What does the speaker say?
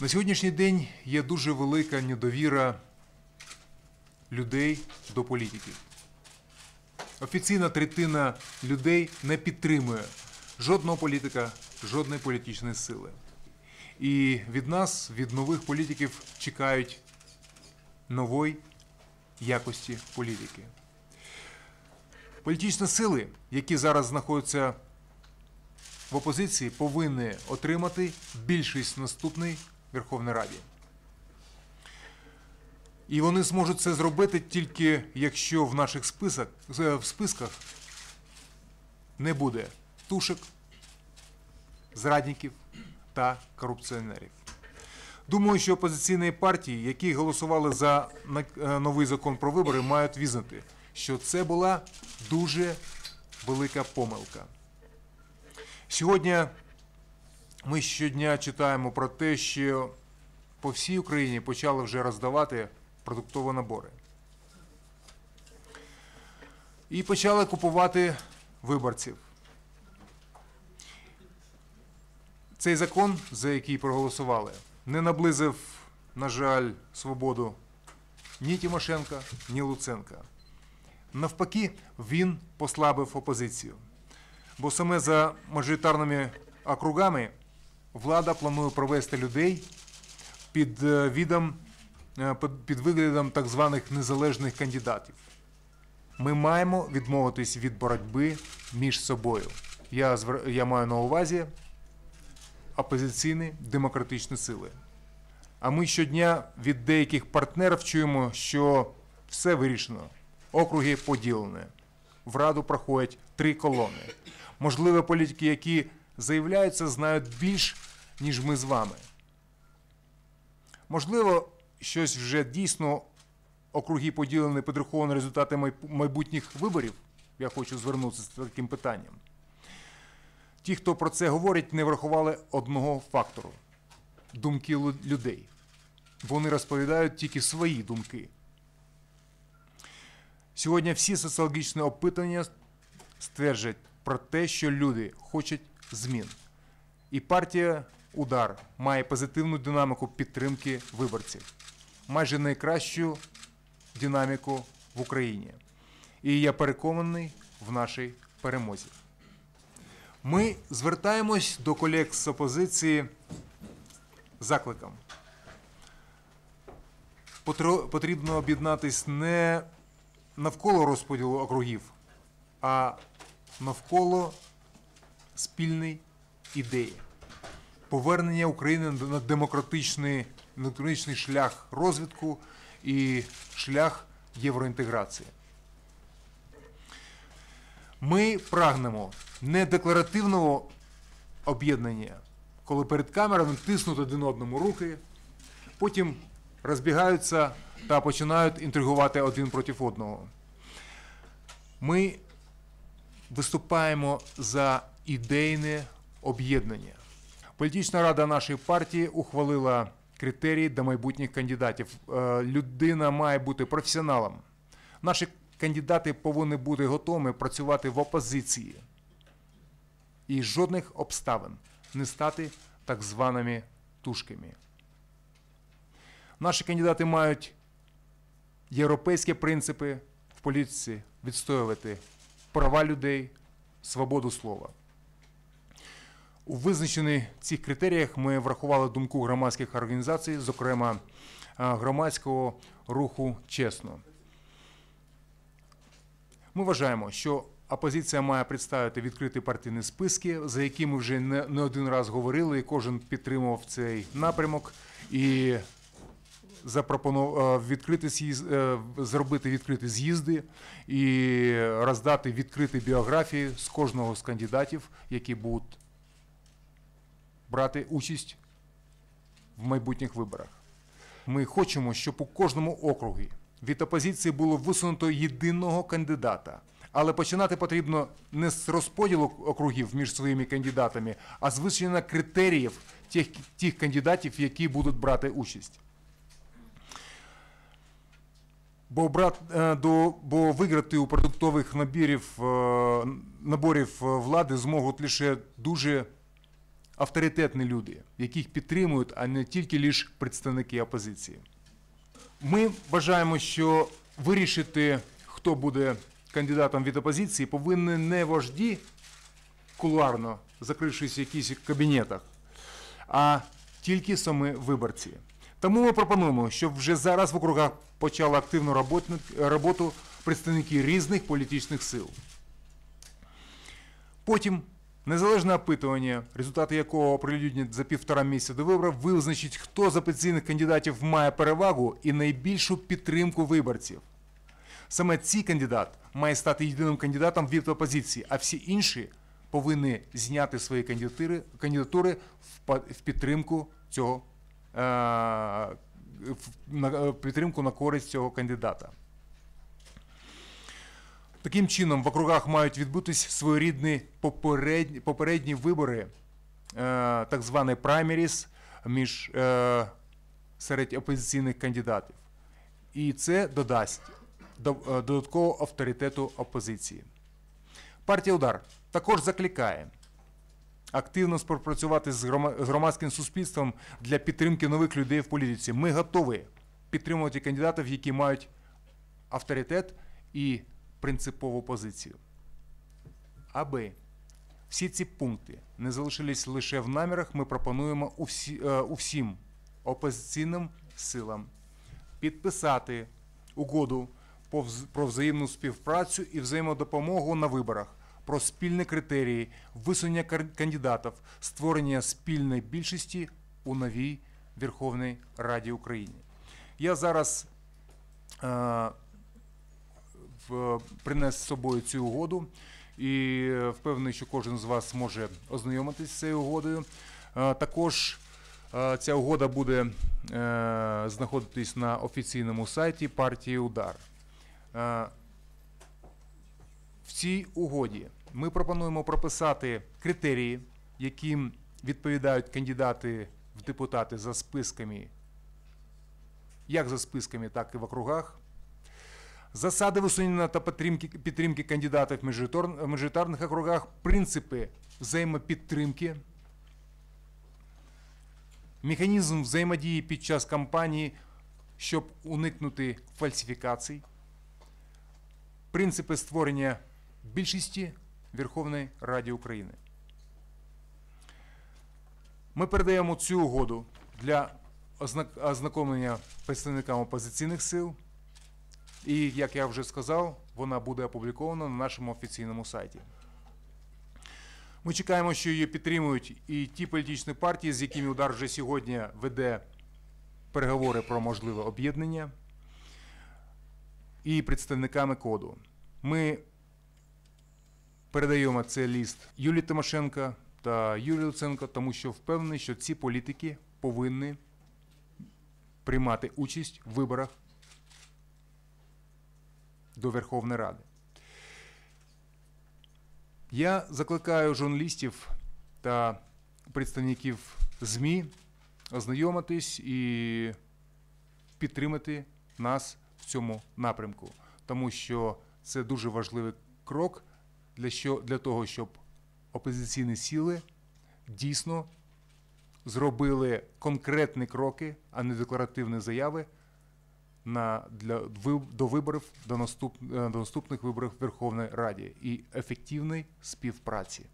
На сьогоднішній день є дуже велика недовіра людей до політиків. Офіційна третина людей не підтримує жодного політика, жодної політичної сили. І від нас, від нових політиків, чекають нової якості політики. Політичні сили, які зараз знаходяться в опозиції, повинні отримати більшість в наступній Верховній Раді. І вони зможуть це зробити тільки якщо в наших список, е, в списках не буде тушок, зрадників та корупціонерів. Думаю, що опозиційні партії, які голосували за е, новий закон про вибори, мають визнати, що це була дуже велика помилка. Сьогодні ми щодня читаємо про те, що по всій Україні почали вже роздавати продуктові набори. І почали купувати виборців. Цей закон, за який проголосували, не наблизив, на жаль, свободу ні Тимошенка, ні Луценка. Навпаки, він послабив опозицію. Бо саме за мажоритарними округами влада планує провести людей під е, відом, е, під- виглядом так званих незалежних кандидатів. Ми маємо відмовитись від боротьби між собою. Я, я маю на увазі опозиційні демократичні сили. А ми щодня від деяких партнерів чуємо, що все вирішено, округи поділені. В Раду проходять три колони. Можливо, політики, які заявляються, знають більш, ніж ми з вами. Можливо, щось вже дійсно округи поділені, підраховані результати майбутніх виборів. Я хочу звернутися з таким питанням. Ті, хто про це говорить, не врахували одного фактору думки людей. Вони розповідають тільки свої думки. Сьогодні всі соціологічні опитування стверджують про те, що люди хочуть змін. І партія Удар має позитивну динаміку підтримки виборців, майже найкращу динаміку в Україні. І я переконаний в нашій перемозі. Ми звертаємось до колег з опозиції закликом. Потрібно об'єднатись не навколо розподілу округів, а навколо спільної ідеї. Повернення України на демократичний, демократичний шлях розвитку і шлях євроінтеграції. Ми прагнемо не декларативного об'єднання, коли перед камерами тиснуть один одному руки, потім розбігаються та починають інтригувати один проти одного. Ми виступаємо за ідейне об'єднання. Політична рада нашої партії ухвалила критерії до майбутніх кандидатів. Е, Людина має бути професіоналом. Наші кандидати повинні бути готовими працювати в опозиції і жодних обставин не стати так званими тушками. Наші кандидати мають європейські принципи в політиці відстоювати права людей, свободу слова. У визначених цих критеріях ми врахували думку громадських організацій, зокрема е, громадського руху чесно. Ми вважаємо, що опозиція має представити відкриті партійні списки, за які ми вже не, один раз говорили, і кожен підтримував цей напрямок. І запропонував відкрити з'їзд, е, зробити відкриті з'їзди і роздати відкриті біографії з кожного з кандидатів, які будуть брати участь в майбутніх виборах. Ми хочемо, щоб у кожному округі від опозиції було висунуто єдиного кандидата. Але починати потрібно не з розподілу округів між своїми кандидатами, а з визначення критеріїв тих, тих кандидатів, які будуть брати участь. Бо, брат, е, до, бо виграти у продуктових набірів, е, наборів е, влади зможуть лише дуже авторитетні люди, яких підтримують, а не тільки лише представники опозиції. Ми вважаємо, що вирішити, хто буде кандидатом від опозиції, повинні не вожді кулуарно, закрившись в якихось кабінетах, а тільки самі виборці. Тому ми пропонуємо, щоб вже зараз в округах почали активну роботу представники різних політичних сил. Потім незалежне опитування, результати якого оприлюднять за півтора місяця до виборів, визначить, хто з опозиційних кандидатів має перевагу і найбільшу підтримку виборців. Саме цей кандидат має стати єдиним кандидатом від опозиції, а всі інші повинні зняти свої кандидатури, в, підтримку цього е, в- е, підтримку на користь цього кандидата. Таким чином, в округах мають відбутись своєрідні попередні, попередні вибори, е, так званий праймеріс між е, серед опозиційних кандидатів. І це додасть е, додаткового авторитету опозиції. Партія Удар також закликає активно співпрацювати з громадським суспільством для підтримки нових людей в політиці. Ми готові підтримувати кандидатів, які мають авторитет і принципову позицію. Аби всі ці пункти не залишились лише в намірах, ми пропонуємо усі, е, усім опозиційним силам підписати угоду про взаємну співпрацю і взаємодопомогу на виборах, про спільні критерії, висунення кандидатів, створення спільної більшості у новій Верховній Раді України. Я зараз е, принес з собою цю угоду і е, впевнений, що кожен з вас може ознайомитись з цією угодою. Е, Також е, ця угода буде е, знаходитись на офіційному сайті партії Удар. Е, В цій угоді ми пропонуємо прописати критерії, яким відповідають кандидати в депутати за списками, як за списками, так і в округах. Засади висунення та підтримки, підтримки кандидатів в мажоритарних округах, принципи взаємопідтримки, механізм взаємодії під час кампанії, щоб уникнути фальсифікацій, принципи створення більшості Верховної Ради України. Ми передаємо цю угоду для ознак- ознакомлення представникам опозиційних сил. І, як я вже сказав, вона буде опублікована на нашому офіційному сайті. Ми чекаємо, що її підтримують і ті політичні партії, з якими удар вже сьогодні веде переговори про можливе об'єднання, і представниками коду. Ми передаємо цей ліст Юлії Тимошенко та Юлії Луценко, тому що впевнений, що ці політики повинні приймати участь в виборах до Верховної Ради. Я закликаю журналістів та представників ЗМІ ознайомитись і підтримати нас в цьому напрямку, тому що це дуже важливий крок для, що, для того, щоб опозиційні сили дійсно зробили конкретні кроки, а не декларативні заяви на, для, до виборів, до, наступ, е, до наступних виборів Верховної Раді і ефективної співпраці.